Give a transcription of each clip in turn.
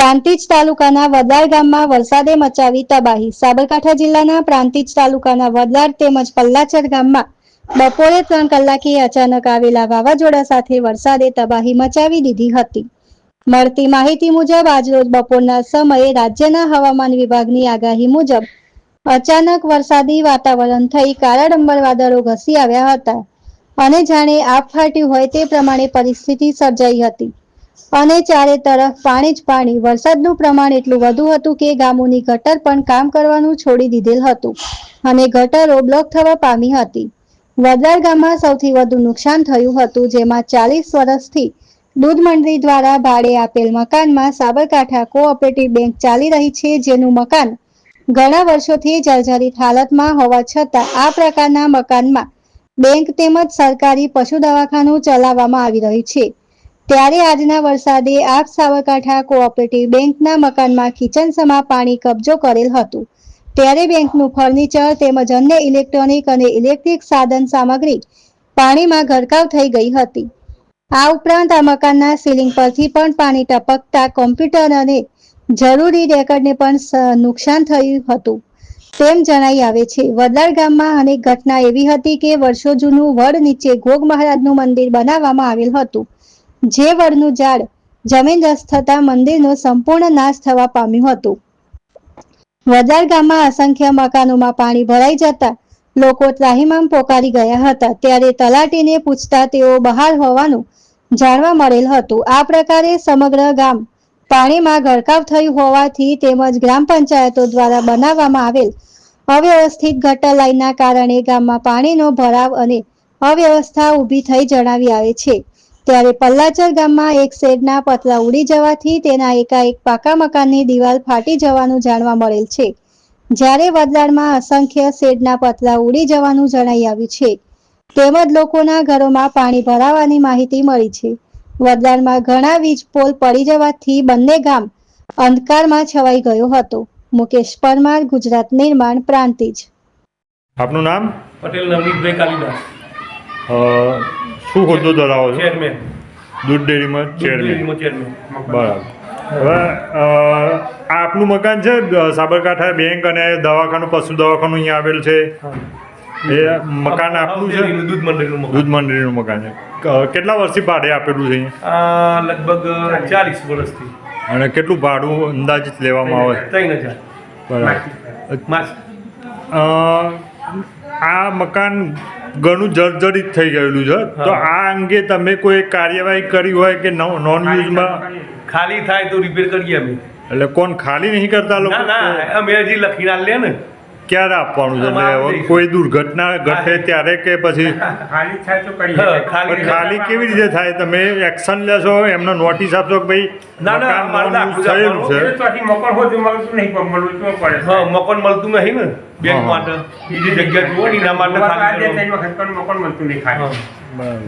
પ્રાંતિજ તાલુકાના વડલાડ ગામમાં વરસાદે મચાવી તબાહી. સાબરકાંઠા જિલ્લાના પ્રાંતિજ તાલુકાના વડલાડ તેમજ પલ્લાચર ગામમાં બપોરે ત્રણ કલાકે અચાનક આવેલા વાવાઝોડા સાથે વરસાદે તબાહી મચાવી દીધી હતી. મળતી માહિતી મુજબ આજરોજ બપોરના સમયે રાજ્યના હવામાન વિભાગની આગાહી મુજબ અચાનક વરસાદી વાતાવરણ થઈ કાળાડંબર વાદળો ઘસી આવ્યા હતા અને જાણે આપ ફાટ્યું હોય તે પ્રમાણે પરિસ્થિતિ સર્જાઈ હતી. અને ચારે તરફ પાણી જ પાણી. વરસાદનું પ્રમાણ એટલું વધુ હતું કે ગામોની ગટર પણ કામ કરવાનું છોડી દીધેલ હતું અને ગટરો બ્લોક થવા પામી હતી. વડલાડ ગામમાં સૌથી વધુ નુકસાન થયું હતું, જેમાં ચાલીસ વર્ષથી દૂધ મંડળી દ્વારા ભાડે આપેલ મકાનમાં સાબરકાંઠા કોઓપરેટિવ બેંક ચાલી રહી છે, જેનું મકાન ઘણા વર્ષોથી જર્જરિત હાલતમાં હોવા છતાં આ પ્રકારના મકાનમાં બેંક તેમજ સરકારી પશુ દવાખાનું ચલાવવામાં આવી રહ્યું છે. ત્યારે આજના વરસાદે આપ સાબરકાંઠા કોઓપરેટિવ બેંકના મકાનમાં કિચન સમા પાણી કબજો કરેલ હતું. ત્યારે બેંકનું ફર્નિચર તેમજ અન્ય ઇલેક્ટ્રોનિક અને ઇલેક્ટ્રિક સાધન સામગ્રી પાણીમાં ગરકાવ થઈ ગઈ હતી. આ ઉપરાંત આ મકાનના સીલિંગ પરથી પણ પાણી ટપકતા કોમ્પ્યુટર અને જરૂરી રેકર્ડને પણ નુકસાન થયું હતું. તેમ જણાઈ આવે છે વડલાડ ગામમાં અનેક ઘટના એવી હતી કે વર્ષો જૂનું વડ નીચે ગોગ મહારાજનું મંદિર બનાવવામાં આવેલ હતું. જે વડનું ઝાડ જમીનદસ્ત થતા મંદિરનો સંપૂર્ણ નાશ થવા પામ્યું હતું. વજાર ગામમાં અસંખ્ય મકાનોમાં પાણી ભરાઈ જતા લોકો ત્રાહિમામ પોકારી ગયા હતા. ત્યારે તલાટીને પૂછતા તેઓ બહાર હોવાનું જાણવા મળેલ હતું. આ પ્રકારે સમગ્ર ગામ પાણીમાં ગરકાવ થયું હોવાથી તેમજ ગ્રામ પંચાયતો દ્વારા બનાવવામાં આવેલ અવ્યવસ્થિત ગટર લાઇનના કારણે ગામમાં પાણીનો ભરાવ અને અવ્યવસ્થા ઊભી થઈ જણાવી આવે છે. ત્યારે પલ્લાચર ગામમાં એક શેડના પતરા ઉડી જવાથી તેના એકાએક પાકા મકાનની દિવાલ ફાટી જવાનું જાણવા મળેલ છે. જ્યારે વડલાડમાં અસંખ્ય શેડના પતરા ઉડી જવાનું જણાઈ આવ્યું છે તેમજ લોકોના ઘરોમાં પાણી ભરાવાની માહિતી મળી છે. વડલાડમાં ઘણા વીજ પોલ પડી જવાથી બંને ગામ અંધકારમાં છવાઈ ગયો હતો. મુકેશ પરમાર ગુજરાત નિર્માણ પ્રાંતિજ. આપનું નામ? પટેલ નવનીતભાઈ કાલિદાસ. શું હોદ્દો ધરાવો છો? ચેરમેન દૂધ ડેરીમાં ચેરમેન બરાબર. હવે આ આપનું મકાન છે સાબરકાંઠા બેંક અને દવાખાનું પશુ દવાખાનું અહીંયા આવેલ છે? એ મકાન આપનું છે? દૂધ મંડળીનું મકાન. દૂધ મંડળીનું મકાન છે. કેટલા વર્ષથી ભાડે આપેલું છે લગભગ ચાલીસ વર્ષથી. અને કેટલું ભાડું અંદાજિત લેવામાં આવે? ત્રણ હજાર. બરાબર. આ મકાન ઘણું જર્જરિત થઈ ગયેલું છે. તો આ અંગે તમે કોઈ કાર્યવાહી કરી હોય કે નોન યુઝમાં ખાલી થાય તો રિપેર કરીએ અમે. એટલે કોણ ખાલી નહીં કરતા લોકો? અમે હજી લખીને લે ને. ક્યારે આપવાનું છે. કોઈ દુર્ઘટના ઘટે ત્યારે કે પછી? ખાલી થાય તો કરી હા, શકાય. ખાલી પણ ખાલી કેવી રીતે થાય? તમે એક્શન લેશો એમને નોટિસ આપશો કે ભાઈ ના, ના, મકાન મળતું નહીં મકાન ને? બેંક માટે. બીજી જગ્યા જુઓ એના માટે મકર મળતું નહીં.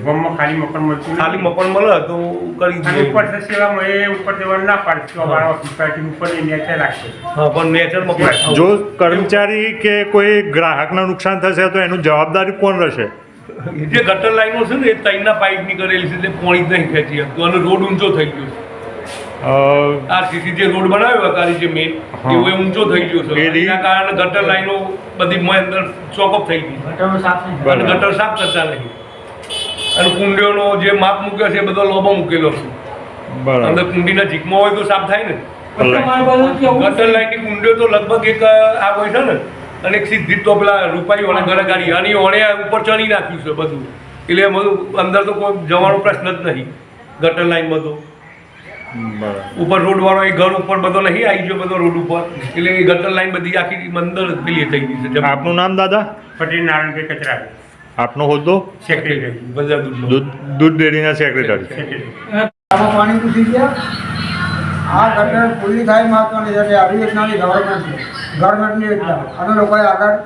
ગામમાં ખાલી મકાન મળતું ખાલી મકાન મળે તો કરી દઈએ ઉપરથી સેવામાં ઉપર જવાનું ના પાડે તો સોસાયટી ઉપર એ નેચે રાખશે હા પણ નેચર મકાન જો કર્મચારી કે કોઈ ગ્રાહકને નુકસાન થશે તો એનું જવાબદારી કોણ રહેશે? જે ગટર લાઈનો છે ને એ ત્રણના પાઇપની કરેલી છે એટલે પોણી જ નહીં ખેંચી શકતું. અને રોડ ઊંચો થઈ ગયો છે. આરસીસી જે રોડ બનાવ્યો અકારી જે મેઇન એવો એ ઊંચો થઈ ગયો છે. એના કારણે ગટર લાઈનો બધી મ- અંદર ચોકઅપ થઈ ગઈ. અને ગટર સાફ કરતા નહીં અને કુંડીઓનો જે માપ મૂક્યો છે એ બધો લોબો મૂકેલો છે. બરાબર. અંદર કુંડીના ઝીકમાં હોય તો સાફ થાય ને. ગટર ગટર લાઈનની કુંડીઓ તો લગભગ એક આ હોય છે ને. અને એક સીધી તો પેલા રૂપાઈ વાળા ઘરે ગાડી. અને ઓણે ઉપર ચણી નાખ્યું છે બધું. એટલે અંદર તો કોઈ જવાનો પ્રશ્ન જ નહીં. ગટર લાઈનમાં તો. ઉપર રોડ વાળો એ ઘર ઉપર બધો નહીં આવી ગયો બધો રોડ ઉપર. એટલે એ ગટર લાઈન બધી આખી મંદર પેલી થઈ ગઈ છે. આપનું નામ દાદા? પટેલ નારાયણભાઈ કચરા. આપનો હોદ્દો? સેક્રેટરી બધા દૂધ દૂધ ડેરીના સેક્રેટરી પાણી પૂછી ગયા. આ ગટર પૂરી થાય મહત્વની છે આવી યોજનાની ગવર્મેન્ટ ગવર્મેન્ટની યોજના અને લોકોએ આગળ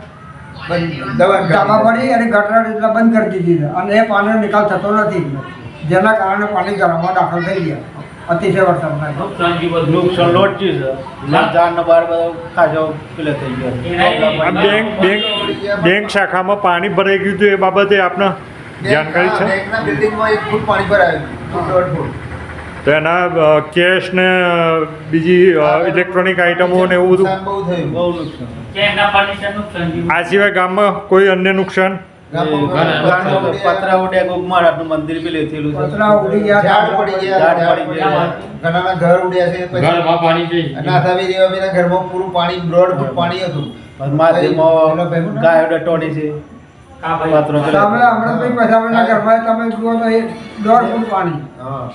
ડાબા પડી અને ગટર યોજના બંધ કરી દીધી છે. અને એ પાણીનો નિકાલ થતો નથી. જેના કારણે પાણી ઘરમાં દાખલ થઈ ગયા. અતિશય વરસાદના નુકસાન લોટજી છે. ઝાડનો બાર બધા ખાસો પેલે થઈ ગયો. બેંક બેંક બેંક શાખામાં પાણી ભરાઈ ગયું હતું એ બાબતે આપને જાણકારી છે? બેંકના બિલ્ડિંગમાં એક ફૂટ પાણી ભરાયું. ફૂટ દોઢ ફૂટ. તો એના કેશ ને બીજી ઇલેક્ટ્રોનિક આઇટમો ને એવું બધું? બહુ થયું. બહુ નુકસાન. આ સિવાય ગામમાં કોઈ અન્ય નુકસાન? પતરા ઉડ્યા મંદિર બી લેથેલું છે. પતરા ઉડી ગયા ઝાડ પડી ગયા ઝાડ પડી ગયા. ઘણાના ઘર ઉડ્યા છે ઘરમાં પાણી પૂરું પાણી દોઢ ફૂટ પાણી હતું. માધ્યમમાં ગાયો ડટોડી છે. હમણાં ભાઈ? સામે ઘરમાં તમે જુઓ તો એ દોઢ ફૂટ પાણી. હા.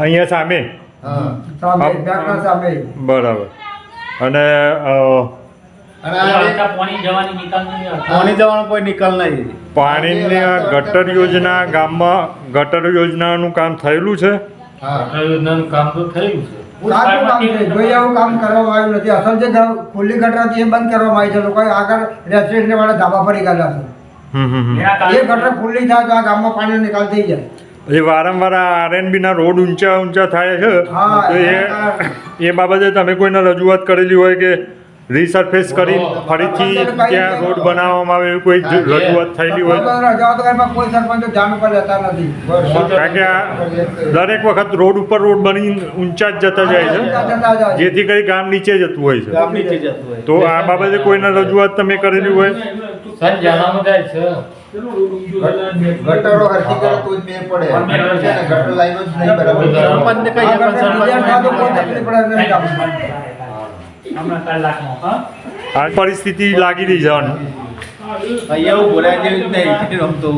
અહીંયા સામે? હા. સામે આમ- સામે. બરાબર. અને પાણી જવાની કોઈ નિકાલ નહીં. પાણીની ગટર યોજના ગામમાં ગટર યોજનાનું કામ થયેલું છે? હા. યોજનાનું કામ તો થયું છે. સાચું કામ છે. જોઈએ એવું કામ કરવામાં આવ્યું નથી. અસલ જે ખુલ્લી ગટર હતી એ બંધ કરવામાં આવી છે. લોકોએ આગળ રેસ્ટોરન્ટ વાળા ધાબા પડી કાઢ્યા છે. એ ગટર ખુલ્લી થાય તો આ ગામમાં પાણીનો નિકાલ થઈ જાય. એ વારંવાર આરએનબી ના રોડ ઊંચા ઊંચા થાય છે. તો એ એ બાબતે તમે કોઈને રજૂઆત કરેલી હોય કે રીસર્ફેસ કરી ફરીથી ત્યાં રોડ બનાવવામાં આવે એવી કોઈ રજૂઆત થયેલી હોય. કારણ કે દરેક વખત રોડ ઉપર રોડ બની ઊંચા જ જતા જાય છે. જેથી કરી ગામ નીચે જતું હોય છે. તો આ બાબતે કોઈને રજૂઆત તમે કરેલી હોય? ગટરો હરખી કરે તો જ મેળ પડે. ગટર લાઈનો જ નહીં બરાબર. આ નહીં પરિસ્થિતિ લાગી રહી છે અહીંયા બોલાય જેવી જ નહીં રમતો.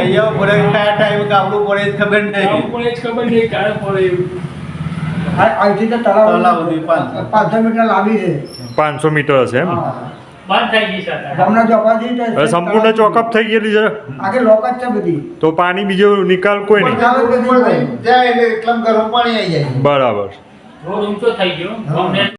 અહીંયા બોલાય કયા ટાઈમ કાપડું પડે જ ખબર નહીં. પડે અહીંથી તો તળાવ તળાવ પાંચસો. પાંચસો મીટર લાંબી છે. પાંચસો મીટર હશે એમ? સંપૂર્ણ ચોકઅપ થઈ ગયેલી છે. તો પાણી બીજો નિકાલ કોઈ નહીં. બરાબર. રોડ ઊંચો થઈ ગયો ગવર્મેન્ટ